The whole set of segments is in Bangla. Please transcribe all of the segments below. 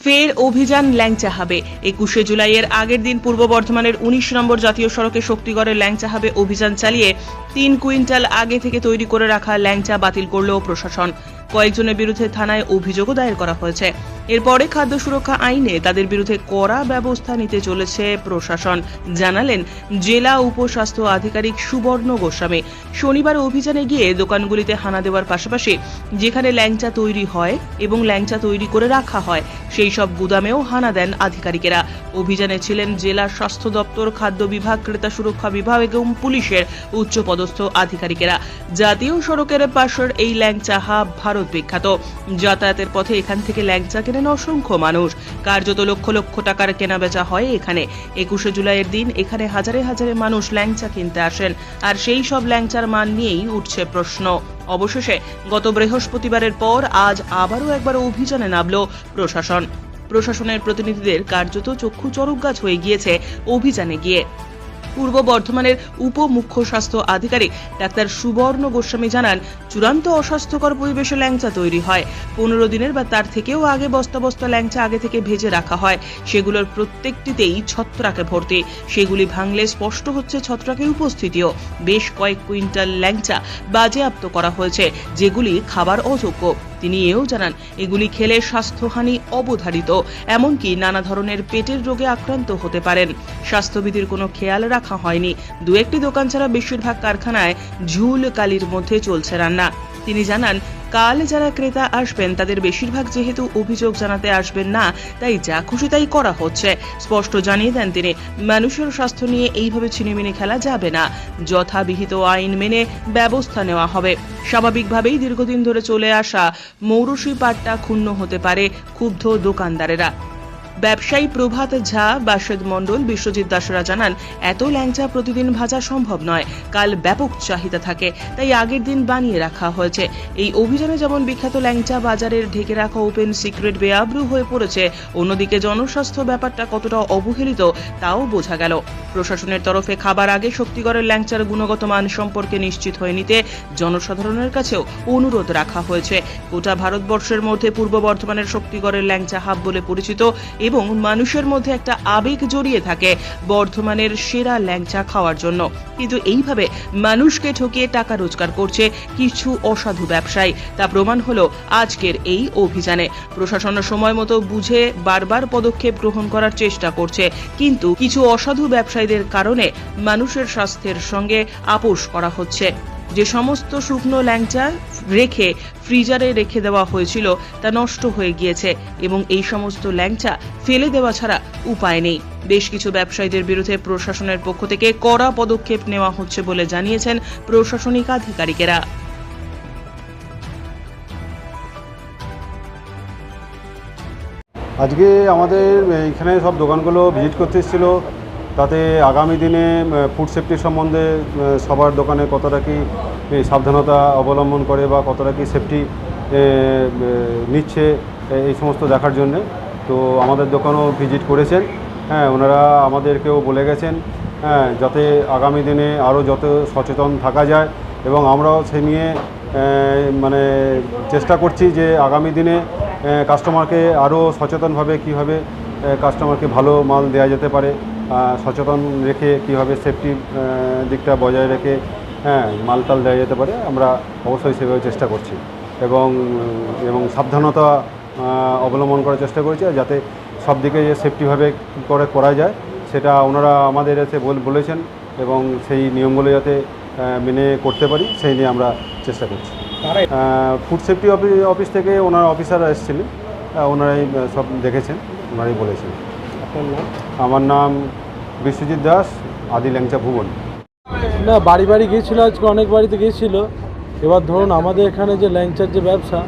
ফের অভিযান ল্যাংচা হবে। একুশে জুলাইয়ের আগের দিন পূর্ব বর্ধমানের উনিশ নম্বর জাতীয় সড়কে শক্তিগড়ের ল্যাংচা হবে অভিযান চালিয়ে তিন কুইন্টাল আগে থেকে তৈরি করে রাখা ল্যাংচা বাতিল করল প্রশাসন। কয়েকজনের বিরুদ্ধে থানায় অভিযোগও দায়ের করা হয়েছে। এরপরে খাদ্য সুরক্ষা আইনে তাদের বিরুদ্ধে কড়া ব্যবস্থা নিতে চলেছে প্রশাসন। জানালেন জেলা উপস্বাস্থ্য আধিকারিক সুবর্ণ গোস্বামী। শনিবার অভিযানে গিয়ে দোকানগুলিতে হানা দেওয়ার পাশাপাশি যেখানে ল্যাংচা তৈরি হয় এবং ল্যাংচা তৈরি করে রাখা হয়, সেই সব গুদামেও হানা দেন আধিকারিকেরা। অভিযানে ছিলেন জেলা স্বাস্থ্য দপ্তর, খাদ্য বিভাগ, ক্রেতা সুরক্ষা বিভাগ এবং পুলিশের উচ্চপদস্থ আধিকারিকেরা। জাতীয় সড়কের পাশের এই ল্যাংচা হাব ভারত বিখ্যাত। যাতায়াতের পথে এখান থেকে ল্যাংচা কেনেন অসংখ্য মানুষ। কার্যত লক্ষ লক্ষ টাকার কেনা বেচা হয় এখানে। একুশে জুলাইয়ের দিন এখানে হাজারে হাজারে মানুষ ল্যাংচা কিনতে আসেন। আর সেই সব ল্যাংচার মান নিয়েই উঠছে প্রশ্ন। অবশেষে গত বৃহস্পতিবারের পর আজ আবারও একবার অভিযানে নামল প্রশাসন। প্রশাসনের প্রতিনিধিদের কার্যত চক্ষু চরক গাছ হয়ে গিয়েছে অভিযানে গিয়ে। পূর্ব বর্ধমানের উপ মুখ্য স্বাস্থ্য আধিকারিক ডাক্তার সুবর্ণ গোস্বামী জানান, চূড়ান্ত অস্বাস্থ্যকর পরিবেশে ল্যাংচা তৈরি হয়। পনেরো দিনের বা তার থেকেও আগে বস্তা বস্তা ল্যাংচা আগে থেকে ভেজে রাখা হয়। সেগুলোর প্রত্যেকটিতেই ছত্রাকে ভর্তি। সেগুলি ভাঙলে স্পষ্ট হচ্ছে ছত্রাকের উপস্থিতিও। বেশ কয়েক কুইন্টাল ল্যাংচা বাজেয়াপ্ত করা হয়েছে, যেগুলি খাবার অযোগ্য। তিনি এও জানান, এগুলি খেলে স্বাস্থ্যহানি অবধারিত, এমনকি নানা ধরনের পেটের রোগে আক্রান্ত হতে পারেন। স্বাস্থ্যবিধির কোনো খেয়াল রাখা হয়নি। দু একটি দোকান ছাড়া বেশিরভাগ কারখানায় ঝুল কালির মধ্যে চলছে রান্না। তিনি জানান, কাল যারা ক্রেতা আসবেন, তাদের বেশিরভাগ যেহেতু অভিযোগ জানাতে আসবেন না, তাই যা খুশি তাই করা হচ্ছে। স্পষ্ট জানিয়ে দেন তিনি, মানুষের স্বাস্থ্য নিয়ে এইভাবে ছিনিমিনি খেলা যাবে না। যথাবিহিত আইন মেনে ব্যবস্থা নেওয়া হবে। স্বাভাবিকভাবেই দীর্ঘদিন ধরে চলে আসা মৌরসী পাট্টা ক্ষুণ্ণ হতে পারে ক্ষুব্ধ দোকানদারেরা। ব্যবসায়ী প্রভাত ঝা, বাসেদ মণ্ডল, বিশ্বজিৎ দাসরা জানান, এত ল্যাংচা প্রতিদিন ভাজা সম্ভব নয়। কাল ব্যাপক চাহিদা থাকে, তাই আগের দিন বানিয়ে রাখা হয়েছে। এই অভিযানে যেমন বিখ্যাত ল্যাংচা বাজারের ঢেকে রাখা ওপেন সিক্রেট বেআব্রু হয়ে পড়েছে, অন্যদিকে জনস্বাস্থ্য ব্যাপারটা কতটা অবহেলিত, তাও বোঝা গেল। প্রশাসনের তরফে খাবার আগে শক্তিগড়ের ল্যাংচার গুণগত মান সম্পর্কে নিশ্চিত হয়ে নিতে জনসাধারণের কাছেও অনুরোধ রাখা হয়েছে। গোটা ভারতবর্ষের মধ্যে পূর্ব বর্ধমানের শক্তিগড়ের ল্যাংচা হাব বলে পরিচিত এবং মানুষের মধ্যে একটা আবেগ জড়িয়ে থাকে বর্ধমানের সেরা ল্যাংচা খাওয়ার জন্য। কিন্তু এইভাবে মানুষকে ঠকিয়ে টাকা রোজগার করছে কিছু অসাধু ব্যবসায়ী। তা প্রমাণ হলো আজকের এই অভিযানে। প্রশাসন সময় মতো বুঝে বারবার পদক্ষেপ গ্রহণ করার চেষ্টা করছে। কিন্তু কিছু অসাধু ব্যবসায়ীদের কারণে মানুষের স্বাস্থ্যের সঙ্গে আপোষ করা হচ্ছে। যে সমস্ত শুকনো ল্যাংচা রেখে ফ্রিজারে রেখে দেওয়া হয়েছিল, তা নষ্ট হয়ে গিয়েছে এবং এই সমস্ত ল্যাংচা ফেলে দেওয়া ছাড়া উপায় নেই। বেশ কিছু ব্যবসায়ীদের বিরুদ্ধে প্রশাসনের পক্ষ থেকে কড়া পদক্ষেপ নেওয়া হচ্ছে বলে জানিয়েছেন প্রশাসনিক আধিকারিকেরা। আজকে আমাদের, এখানে সব দোকানগুলো ভিজিট করতে এসেছিল। তাতে আগামী দিনে ফুড সেফটি সম্বন্ধে সবার দোকানে কতটা কি সাবধানতা অবলম্বন করে বা কতটা কি সেফটি নিচ্ছে এই সমস্ত দেখার জন্যে। তো আমাদের দোকানও ভিজিট করেছেন। হ্যাঁ ওনারা আমাদেরকেও বলে গেছেন হ্যাঁ যাতে আগামী দিনে আরও যত সচেতন থাকা যায় এবং আমরাও সে নিয়ে মানে চেষ্টা করছি যে আগামী দিনে কাস্টমারকে আরও সচেতনভাবে কীভাবে কাস্টমারকে ভালো মাল দেওয়া যেতে পারে। সচেতন রেখে কীভাবে সেফটি দিকটা বজায় রেখে হ্যাঁ মাল টাল দেওয়া যেতে পারে, আমরা অবশ্যই সেভাবে চেষ্টা করছি। এবং এবং সাবধানতা অবলম্বন করার চেষ্টা করছি যাতে সব দিকে যে সেফটিভাবে করে করা যায়, সেটা ওনারা আমাদের এসে বল- বলেছেন এবং সেই নিয়মগুলো যাতে মেনে করতে পারি, সেই নিয়ে আমরা চেষ্টা করছি। ফুড সেফটি অফিস থেকে ওনার অফিসাররা এসেছিলেন ওনারাই সব দেখেছেন, ওনারাই বলেছেন। আমার নাম বিশ্বজিৎ দাস, আদি ল্যাংচা ভুবন। না, বাড়ি বাড়ি গিয়েছিল, আজকে অনেক বাড়িতে গিয়েছিল। এবার ধরুন আমাদের এখানে যে ল্যাংচার যে ব্যবসা,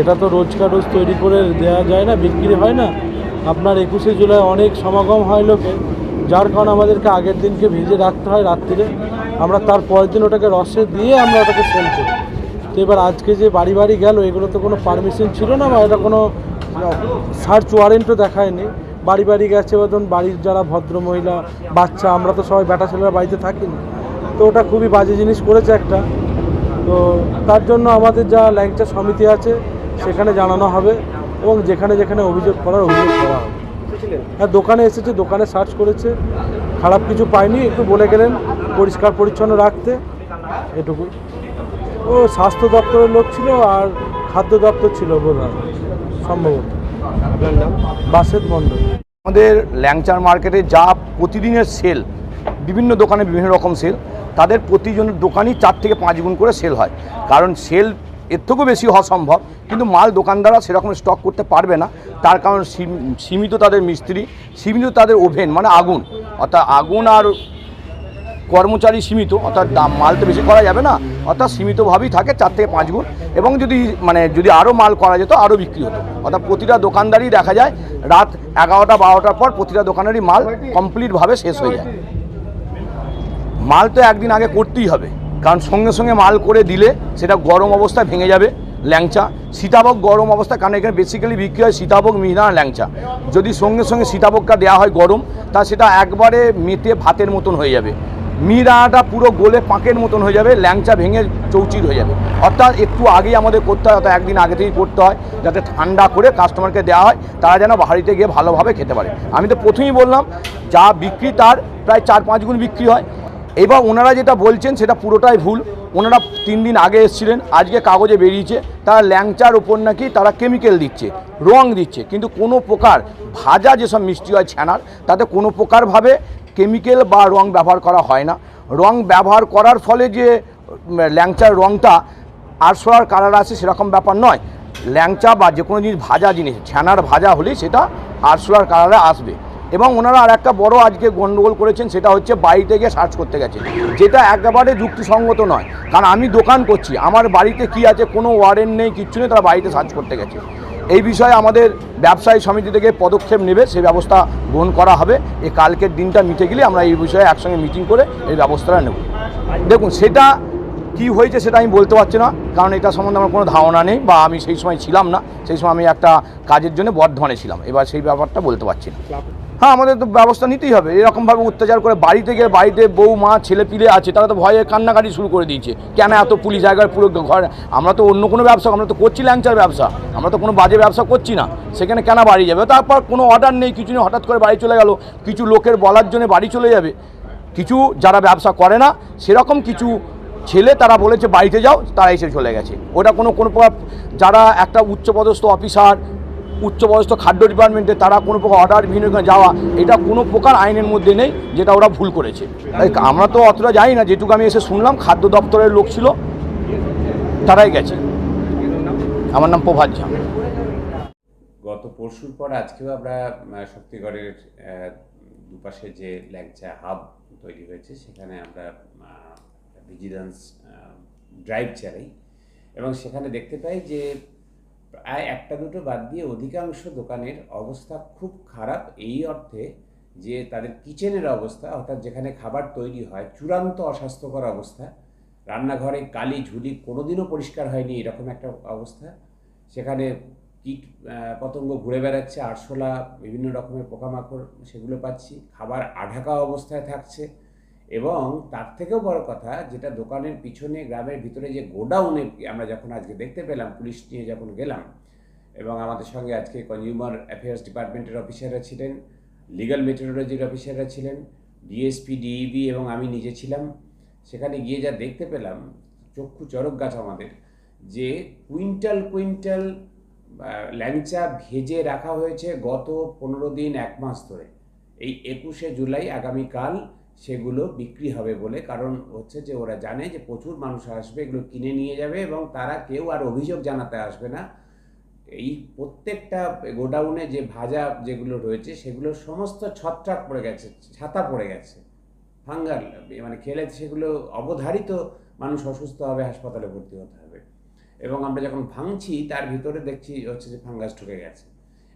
এটা তো রোজকার রোজ তৈরি করে দেওয়া যায় না, বিক্রি হয় না। আপনার একুশে জুলাই অনেক সমাগম হয় লোকে, যার কারণে আমাদেরকে আগের দিনকে ভিজে রাখতে হয় রাত্রিরে। আমরা তার পরের দিন ওটাকে রসে দিয়ে আমরা ওটাকে সেল করি। তো এবার আজকে যে বাড়ি বাড়ি গেল, এগুলো তো কোনো পারমিশন ছিল না বা এটা কোনো সার্চ ওয়ারেন্টও দেখায়নি। বাড়ি বাড়ি গেছে এবার ধরুন বাড়ির যারা ভদ্র মহিলা, বাচ্চা, আমরা তো সবাই বেটা ছেলেরা বাড়িতে থাকি না তো ওটা খুবই বাজে জিনিস করেছে একটা। তো তার জন্য আমাদের যা ল্যাংচা সমিতি আছে, সেখানে জানানো হবে এবং যেখানে যেখানে অভিযোগ করার অভিযোগ করা হবে। হ্যাঁ দোকানে এসেছে, দোকানে সার্চ করেছে। খারাপ কিছু পায়নি একটু বলে গেলেন, পরিষ্কার পরিচ্ছন্ন রাখতে। এটুকু। ও স্বাস্থ্য দপ্তরের লোক ছিল আর খাদ্য দপ্তর ছিল বোধ হয় সম্ভবত। বাসেদ মণ্ডল। আমাদের ল্যাংচার মার্কেটে যা প্রতিদিনের সেল বিভিন্ন দোকানে বিভিন্ন রকম সেল তাদের প্রতিজনের দোকানই চার থেকে পাঁচ গুণ করে সেল হয়। কারণ সেল এর থেকেও বেশি হওয়া সম্ভব কিন্তু মাল দোকানদাররা সেরকম স্টক করতে পারবে না। তার কারণ সীমিত তাদের মিস্ত্রি সীমিত তাদের ওভেন মানে আগুন। অর্থাৎ আগুন আর কর্মচারী সীমিত অর্থাৎ দাম মাল তো বেশি করা যাবে না। অর্থাৎ সীমিতভাবেই থাকে, চার থেকে পাঁচ গুণ। এবং যদি মানে যদি আরও মাল করা যেত আরও বিক্রি হতো। অর্থাৎ প্রতিটা দোকানদারই দেখা যায়, রাত এগারোটা বারোটার পর প্রতিটা দোকানেরই মাল কমপ্লিটভাবে শেষ হয়ে যায়। মাল তো একদিন আগে করতেই হবে। কারণ সঙ্গে সঙ্গে মাল করে দিলে সেটা গরম অবস্থায় ভেঙে যাবে, ল্যাংচা। সীতাভোগ গরম অবস্থা কারণ এখানে বেসিক্যালি বিক্রি হয় সীতাভোগ, মিহিদানা, ল্যাংচা। যদি সঙ্গে সঙ্গে সীতাভোগটা দেওয়া হয় গরম, তা সেটা একবারে মেতে ভাতের মতন হয়ে যাবে। মিহিদানাটা পুরো গোলে পাঁকের মতন হয়ে যাবে, ল্যাংচা ভেঙে চৌচির হয়ে যাবে। অর্থাৎ একটু আগেই আমাদের করতে হয়, অর্থাৎ একদিন আগে থেকেই করতে হয়, যাতে ঠান্ডা করে কাস্টমারকে দেওয়া হয়, তারা যেন বাড়িতে গিয়ে ভালোভাবে খেতে পারে। আমি তো প্রথমেই বললাম, যা বিক্রি তার প্রায় চার পাঁচ গুণ বিক্রি হয়। এবার ওনারা যেটা বলছেন, সেটা পুরোটাই ভুল। ওনারা তিন দিন আগে এসেছিলেন, আজকে কাগজে বেরিয়েছে, তারা ল্যাংচার ওপর নাকি তারা কেমিক্যাল দিচ্ছে, রং দিচ্ছে। কিন্তু কোনো প্রকার ভাজা যেসব মিষ্টি হয়, ছানার, তাতে কোনো প্রকারভাবে কেমিক্যাল বা রং ব্যবহার করা হয় না। রং ব্যবহার করার ফলে যে ল্যাংচার রংটা আরশোলার কালার আসে সেরকম ব্যাপার নয়। ল্যাংচা বা যে কোনো জিনিস ভাজা জিনিস, ছানার ভাজা হলেই সেটা আরশোলার কালারে আসবে। এবং ওনারা আর একটা বড় আজকে গন্ডগোল করেছেন, সেটা হচ্ছে বাড়িতে গিয়ে সার্চ করতে গেছে। যেটা একেবারে যুক্তিসঙ্গত নয়। কারণ আমি দোকান করছি, আমার বাড়িতে কি আছে কোনো ওয়ারেন্ট নেই, কিচ্ছু নেই, তারা বাড়িতে সার্চ করতে গেছে। এই বিষয়ে আমাদের ব্যবসায়ী সমিতি থেকে পদক্ষেপ নেবে সেই ব্যবস্থা গ্রহণ করা হবে। এই কালকের দিনটা মিটে গেলে আমরা এই বিষয়ে একসঙ্গে মিটিং করে এই ব্যবস্থাটা নেব। দেখুন, সেটা কি হয়েছে সেটা আমি বলতে পারছি না, কারণ এটা সম্বন্ধে আমার কোনো ধারণা নেই বা আমি সেই সময় ছিলাম না, সেই সময় আমি একটা কাজের জন্য বর্ধমানে ছিলাম। এবার সেই ব্যাপারটা বলতে পারছি না। হ্যাঁ আমাদের তো ব্যবস্থা নিতেই হবে। এরকমভাবে অত্যাচার করে বাড়িতে গিয়ে বাড়িতে বউ, মা, ছেলে পিলে আছে, তারা তো ভয়ে কান্নাকাটি শুরু করে দিয়েছে। কেন এত পুলিশ? জায়গায় পুরো ঘর। আমরা তো অন্য কোনো ব্যবসা, আমরা তো করছি ল্যাংচার ব্যবসা। আমরা তো কোনো বাজে ব্যবসা করছি না। সেখানে কেন বাড়ি যাবে? তারপর কোনো অর্ডার নেই, কিছু নেই, হঠাৎ করে বাড়ি চলে গেল। কিছু লোকের বলার জন্য বাড়ি চলে যাবে। কিছু যারা ব্যবসা করে না, সেরকম কিছু ছেলে তারা বলেছে, বাড়িতে যাও, তারা এসে চলে গেছে। ওটা কোনো কোনো যারা একটা উচ্চপদস্থ অফিসার উচ্চপদস্থ খাদ্য ডিপার্টমেন্টে তারা কোনো প্রকার অর্ডার বিভিন্ন যাওয়া, এটা কোনো প্রকার আইনের মধ্যে নেই যেটা ওরা ভুল করেছে। তাই আমরা তো অতটা জানি না, যেটুকু আমি এসে শুনলাম, খাদ্য দপ্তরের লোক ছিল, তারাই গেছে। আমার নাম প্রভাত ঝা। গত পরশুর পর আজকেও আমরা শক্তিগড়ের দুপাশে যে ল্যাংচা হাব তৈরি হয়েছে, সেখানে আমরা ভিজিলেন্স ড্রাইভ চালাই। এবং সেখানে দেখতে পাই যে প্রায় একটা দুটো বাদ দিয়ে অধিকাংশ দোকানের অবস্থা খুব খারাপ। এই অর্থে যে তাদের কিচেনের অবস্থা, অর্থাৎ যেখানে খাবার তৈরি হয়, চূড়ান্ত অস্বাস্থ্যকর অবস্থা। রান্নাঘরে কালি ঝুলি কোনোদিনও পরিষ্কার হয়নি এরকম একটা অবস্থা। সেখানে কীট পতঙ্গ ঘুরে বেড়াচ্ছে, আরশোলা, বিভিন্ন রকমের পোকামাকড় সেগুলো পাচ্ছি। খাবার আঢাকা অবস্থায় থাকছে। এবং তার থেকেও বড় কথা, যেটা দোকানের পিছনে, গ্রামের ভিতরে যে গোডাউনে আমরা যখন আজকে দেখতে পেলাম, পুলিশ নিয়ে যখন গেলাম এবং আমাদের সঙ্গে আজকে কনজিউমার অ্যাফেয়ার্স ডিপার্টমেন্টের অফিসাররা ছিলেন লিগাল মেটেরোলজির অফিসাররা ছিলেন ডিএসপি ডিইবি এবং আমি নিজে ছিলাম, সেখানে গিয়ে যা দেখতে পেলাম, চক্ষু চরক গাছ আমাদের, যে কুইন্টাল কুইন্টাল ল্যাংচা ভেজে রাখা হয়েছে গত পনেরো দিন এক মাস ধরে। এই একুশে জুলাই আগামীকাল সেগুলো বিক্রি হবে বলে। কারণ হচ্ছে যে ওরা জানে যে প্রচুর মানুষ আসবে, এগুলো কিনে নিয়ে যাবে এবং তারা কেউ আর অভিযোগ জানাতে আসবে না। এই প্রত্যেকটা গোডাউনে যে ভাজা যেগুলো রয়েছে, সেগুলো সমস্ত ছত্রাক পড়ে গেছে, ছাতা পড়ে গেছে। ফাঙ্গাল মানে খেলে সেগুলো অবধারিত মানুষ অসুস্থ হবে, হাসপাতালে ভর্তি হতে হবে। এবং আমরা যখন ভাঙছি, তার ভিতরে দেখছি হচ্ছে যে ফাঙ্গাস ঢুকে গেছে।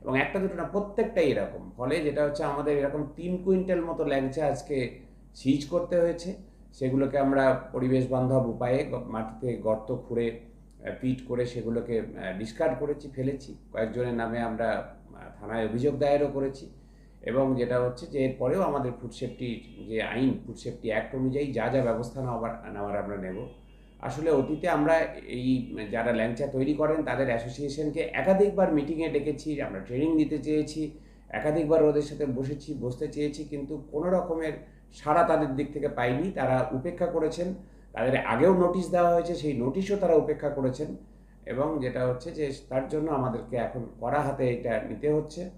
এবং একটা দুটো না, প্রত্যেকটাই এরকম। ফলে যেটা হচ্ছে আমাদের এরকম তিন কুইন্টাল মতো ল্যাংচা আজকে সিজ করতে হয়েছে। সেগুলোকে আমরা পরিবেশ বান্ধব উপায়ে মাটিতে গর্ত খুঁড়ে পিট করে সেগুলোকে ডিসকার্ড করেছি, ফেলেছি। কয়েকজনের নামে আমরা থানায় অভিযোগ দায়েরও করেছি। এবং যেটা হচ্ছে যে এরপরেও আমাদের ফুড সেফটি যে আইন ফুড সেফটি অ্যাক্ট অনুযায়ী যা যা ব্যবস্থা নেওয়ার নেওয়ার আমরা নেব। আসলে অতীতে আমরা এই, যারা ল্যাংচা তৈরি করেন, তাদের অ্যাসোসিয়েশনকে একাধিকবার মিটিংয়ে ডেকেছি, আমরা ট্রেনিং দিতে চেয়েছি, একাধিকবার ওদের সাথে বসেছি, বসতে চেয়েছি, কিন্তু কোনো রকমের সাড়া তাদের দিক থেকে পাইনি তারা উপেক্ষা করেছেন। তাদের আগেও নোটিশ দেওয়া হয়েছে, সেই নোটিশও তারা উপেক্ষা করেছেন। এবং যেটা হচ্ছে যে, তার জন্য আমাদেরকে এখন কড়া হাতে এটা নিতে হচ্ছে।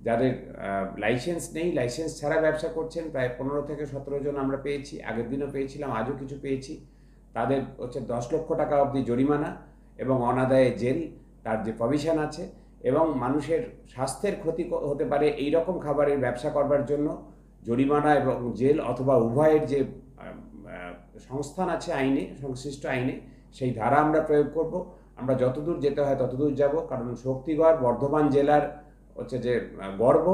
যাদের লাইসেন্স নেই লাইসেন্স ছাড়া ব্যবসা করছেন, প্রায় পনেরো থেকে সতেরো জন আমরা পেয়েছি, আগের দিনও পেয়েছিলাম, আজও কিছু পেয়েছি। তাদের হচ্ছে দশ লক্ষ টাকা অবধি জরিমানা এবং অনাদায়ে জেল, তার যে প্রভিশন আছে। এবং মানুষের স্বাস্থ্যের ক্ষতি হতে পারে এই রকম খাবারের ব্যবসা করবার জন্য জরিমানা এবং জেল অথবা উভয়ের যে সংস্থান আছে আইনে, সংশ্লিষ্ট আইনে, সেই ধারা আমরা প্রয়োগ করব। আমরা যতদূর যেতে হয় ততদূর যাব। কারণ শক্তিগড় বর্ধমান জেলার হচ্ছে যে গর্ব,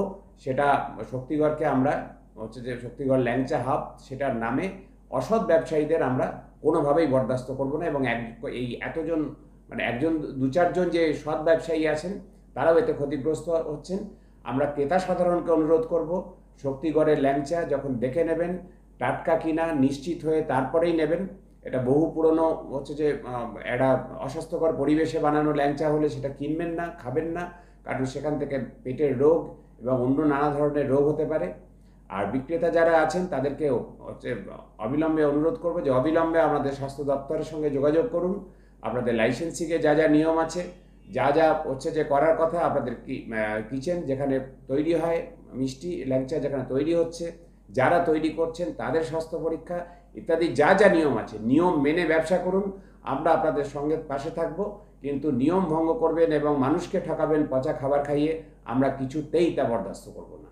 সেটা শক্তিগড়কে আমরা হচ্ছে যে, শক্তিগড় ল্যাংচা হাব, সেটার নামে অসৎ ব্যবসায়ীদের আমরা কোনোভাবেই বরদাস্ত করব না এবং এক, এই এতজন মানে একজন, দু চারজন যে সৎ ব্যবসায়ী আছেন, তারাও এতে ক্ষতিগ্রস্ত হচ্ছেন। আমরা ক্রেতা সাধারণকে অনুরোধ করব শক্তিগড়ের ল্যাংচা যখন দেখে নেবেন, টাটকা কিনা নিশ্চিত হয়ে তারপরেই নেবেন। এটা বহু পুরনো হচ্ছে যে একটা অস্বাস্থ্যকর পরিবেশে বানানো ল্যাংচা হলে সেটা কিনবেন না, খাবেন না, কারণ সেখান থেকে পেটের রোগ এবং অন্য নানা ধরনের রোগ হতে পারে। আর বিক্রেতা যারা আছেন, তাদেরকে হচ্ছে অবিলম্বে অনুরোধ করব যে অবিলম্বে আমাদের স্বাস্থ্য দপ্তরের সঙ্গে যোগাযোগ করুন। আপনাদের লাইসেন্সিংয়ে যা যা নিয়ম আছে, যা যা হচ্ছে যে করার কথা আপনাদের কিচেন যেখানে তৈরি হয় মিষ্টি ল্যাংচা যেখানে তৈরি হচ্ছে, যারা তৈরি করছেন তাদের স্বাস্থ্য পরীক্ষা ইত্যাদি যা যা নিয়ম আছে। নিয়ম মেনে ব্যবসা করুন, আমরা আপনাদের সঙ্গে পাশে থাকব, কিন্তু নিয়ম ভঙ্গ করবেন এবং মানুষকে ঠকাবেন পচা খাবার খাইয়ে আমরা কিছুতেই তা বরদাস্ত করব না।